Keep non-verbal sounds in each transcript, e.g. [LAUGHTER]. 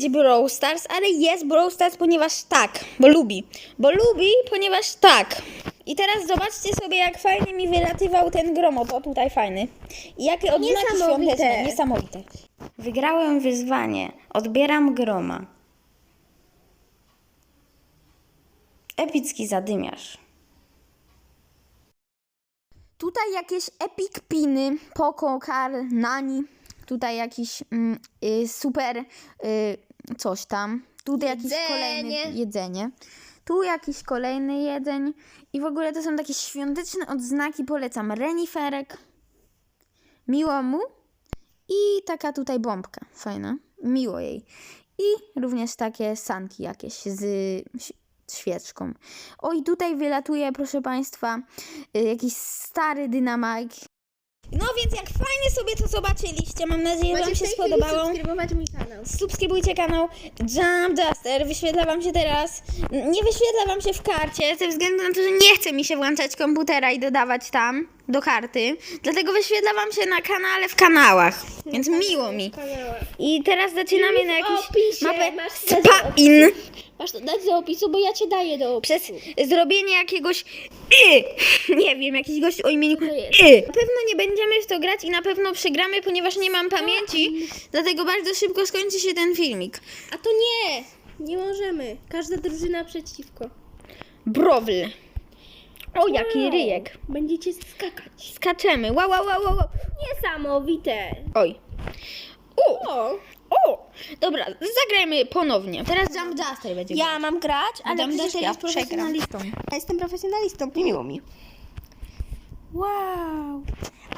być Brawl Stars, ale jest Brawl Stars, ponieważ tak, bo lubi. Bo lubi, ponieważ tak. I teraz zobaczcie sobie, jak fajnie mi wylatywał ten gromot. O, tutaj fajny. I jakie odznaki Niesamowite. świąteczne. Niesamowite. Wygrałem wyzwanie. Odbieram groma. Epicki zadymiarz. Tutaj jakieś epic piny, Poco, Karl, Nani. Tutaj jakiś mm, y, super y, coś tam. Tutaj jakiś kolejny jedzenie. Tu jakiś kolejny jedzeń. I w ogóle to są takie świąteczne odznaki. Polecam reniferek. Miło mu. I taka tutaj bombka. Fajna. Miło jej. I również takie sanki jakieś z świeczką. O i tutaj wylatuje, proszę Państwa, y, jakiś stary dynamajk. No więc jak fajnie sobie to zobaczyliście, mam nadzieję, że Wam się spodobało. subskrybować mój kanał. Subskrybujcie kanał Jump Duster, wyświetla Wam się teraz, nie wyświetla Wam się w karcie, ze względu na to, że nie chce mi się włączać komputera i dodawać tam do karty, dlatego wyświetla Wam się na kanale w kanałach, więc miło mi. I teraz zaczynamy na jakąś opisie mapę masz Spain. Masz to dać do opisu, bo ja cię daję do opisu. Przez zrobienie jakiegoś y, [LAUGHS] nie wiem, jakiś gość o imieniu jest? y. Na pewno nie będziemy w to grać i na pewno przegramy, ponieważ nie mam pamięci, dlatego bardzo szybko skończy się ten filmik. A to nie! Nie możemy. Każda drużyna przeciwko. Browl. O, jaki Wow. ryjek. Będziecie skakać. Skaczemy. Wow, wow, wow, wow. wow. Niesamowite. Oj. U, O! Dobra, zagrajmy ponownie. Teraz Jump Duster będzie Ja grać. mam grać, ale Jump przecież Duster ja jest przegram. profesjonalistą. Ja jestem profesjonalistą, nie miło mi. Wow.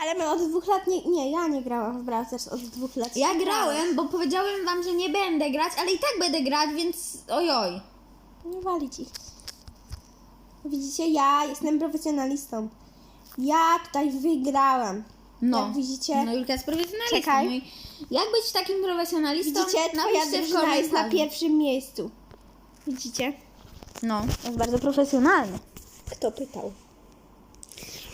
Ale my od dwóch lat nie... Nie, ja nie grałam w Brawl Stars od dwóch lat. Ja grałem, bo powiedziałem wam, że nie będę grać, ale i tak będę grać, więc ojoj. Nie walić ich. Widzicie, ja jestem profesjonalistą. Ja tutaj wygrałam. No. Jak widzicie? No Julka jest profesjonalistą. Czekaj. No i jak być takim profesjonalistą? Widzicie, twoja drużyna jest na pierwszym miejscu. Widzicie? No, jest bardzo profesjonalny. Kto pytał?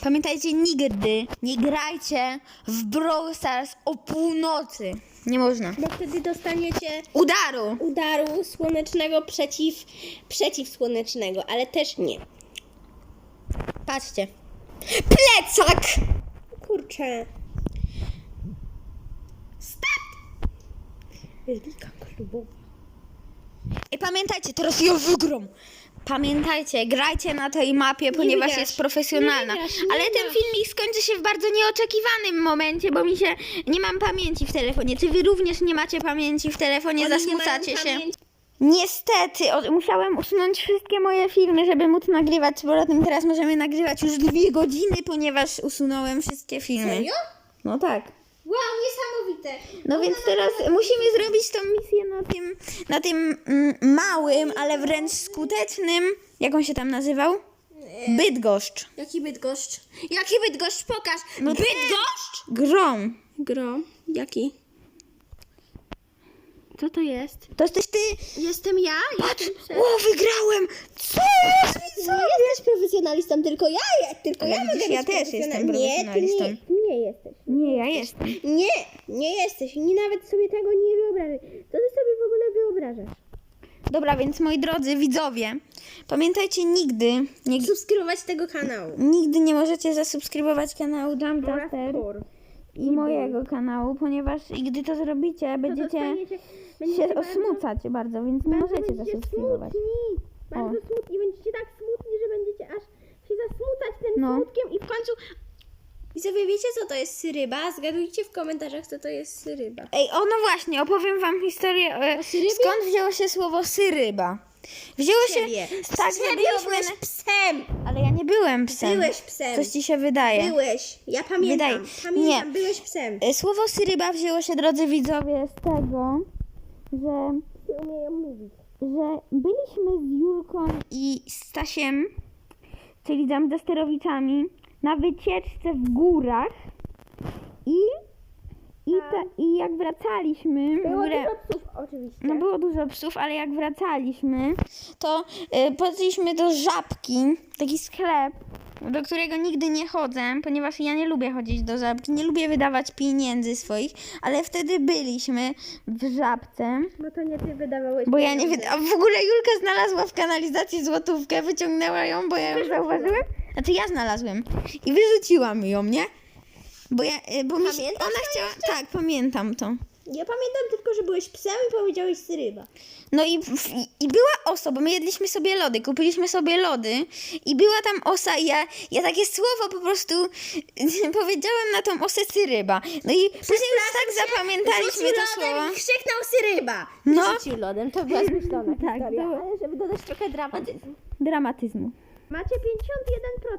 Pamiętajcie nigdy, nie grajcie w Brawl Stars o północy. Nie można. Bo wtedy dostaniecie Udaru! udaru słonecznego przeciw, przeciwsłonecznego, ale też nie. Patrzcie. Plecak! Kurczę. Liga klubowa. I pamiętajcie, teraz ja wygram. Pamiętajcie, grajcie na tej mapie, ponieważ jest profesjonalna. Nie nie Ale ten filmik skończy się w bardzo nieoczekiwanym momencie, bo mi się nie mam pamięci w telefonie. Czy wy również nie macie pamięci w telefonie? Oni Zasmucacie się? pamięci. Niestety, musiałem usunąć wszystkie moje filmy, żeby móc nagrywać z powrotem. Teraz możemy nagrywać już dwie godziny, ponieważ usunąłem wszystkie filmy. Serio? No tak. Wow, niesamowite. No więc teraz musimy zrobić tą misję na tym, na tym mm, małym, ale wręcz skutecznym. Jak on się tam nazywał? Bydgoszcz. Jaki Bydgoszcz? Jaki Bydgoszcz? Pokaż. No Bydgoszcz? Grom. Gro. Jaki? Co to jest? To jesteś ty. Jestem ja? Patrz. Jestem O, wygrałem. Co jest? Co? Nie jesteś profesjonalistą, tylko ja, ja tylko Ale ja mogę widzisz, być ja też jestem profesjonal- Nie, ty profesjonalistą. nie, nie jesteś. Nie, ja jestem. Nie, nie jesteś. Nie nawet sobie tego nie wyobrażasz. Co ty sobie w ogóle wyobrażasz? Dobra, więc moi drodzy widzowie, pamiętajcie nigdy, nie, Subskrybować tego kanału. nigdy nie możecie zasubskrybować kanału Jump Duster. I mojego kanału, ponieważ i gdy to zrobicie, będziecie się będziecie bardzo- osmucać bardzo, więc nie możecie zasubskrybować. Smutni. Bardzo smutni. Będziecie tak smutni, że będziecie aż się zasmutać tym No. smutkiem i w końcu... Widzowie, wiecie co to jest syryba? Zgadujcie w komentarzach, co to jest syryba. Ej, o no właśnie, opowiem wam historię, e, skąd wzięło się słowo syryba. Wzięło się tak, że Serio, byliśmy... byłeś psem! Ale ja nie byłem psem. Byłeś psem. Coś ci się wydaje. Byłeś. Ja pamiętam. Wydaje- Pamiętam, nie. byłeś psem. E, Słowo syryba wzięło się, drodzy widzowie, z tego, że Nie umieją mówić. że byliśmy z Julką i Stasiem, czyli Dusterowiczami, na wycieczce w górach i, I, ta, I jak wracaliśmy, Było dużo psów, oczywiście. no było dużo psów, ale jak wracaliśmy, to y, poszliśmy do Żabki, taki sklep, do którego nigdy nie chodzę, ponieważ ja nie lubię chodzić do Żabki, nie lubię wydawać pieniędzy swoich, ale wtedy byliśmy w Żabce. Bo to nie ty wydawałeś Bo ja nie pieniądze. wiem, a w ogóle Julka znalazła w kanalizacji złotówkę, wyciągnęła ją, bo ja ją zauważyłem. Znaczy ja znalazłem i wyrzuciłam ją, nie? Bo ja, y, bo mi się, Pamiętasz ona to chciała, tak, pamiętam to. Ja pamiętam tylko, że byłeś psem i powiedziałeś syryba. No i, i, była osa, bo my jedliśmy sobie lody, kupiliśmy sobie lody i była tam osa i ja, ja takie słowo po prostu [LAUGHS] powiedziałam na tą osę cyryba. No i później już tak zapamiętaliśmy to lodem słowo. i krzyknął syryba. No. Rzucił lodem, to była zmyślona Tak, historia. było. Ale żeby dodać trochę dramatyzmu. Dramatyzmu. Macie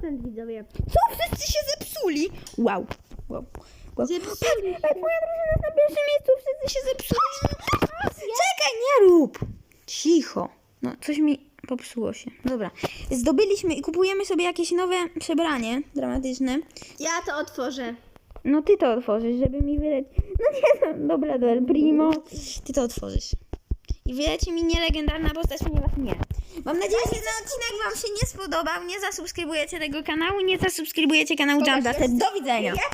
51% widzowie. Co? Wszyscy się zepsuli! Wow. wow. wow. Zepsuli Patrz, Twoja drużyna jest na pierwszym miejscu, wszyscy się zepsuli. Czekaj, nie rób! Cicho. No, coś mi popsuło się. Dobra. Zdobyliśmy i kupujemy sobie jakieś nowe przebranie dramatyczne. Ja to otworzę. No ty to otworzysz, żeby mi wyleć. No nie, no, dobra, do El Primo. Ty to otworzysz. I wyleci mi nielegendarna postać, ponieważ nie. Mam nadzieję, że ten odcinek Wam się nie spodobał. Nie zasubskrybujecie tego kanału, nie zasubskrybujecie kanału Jump Do widzenia.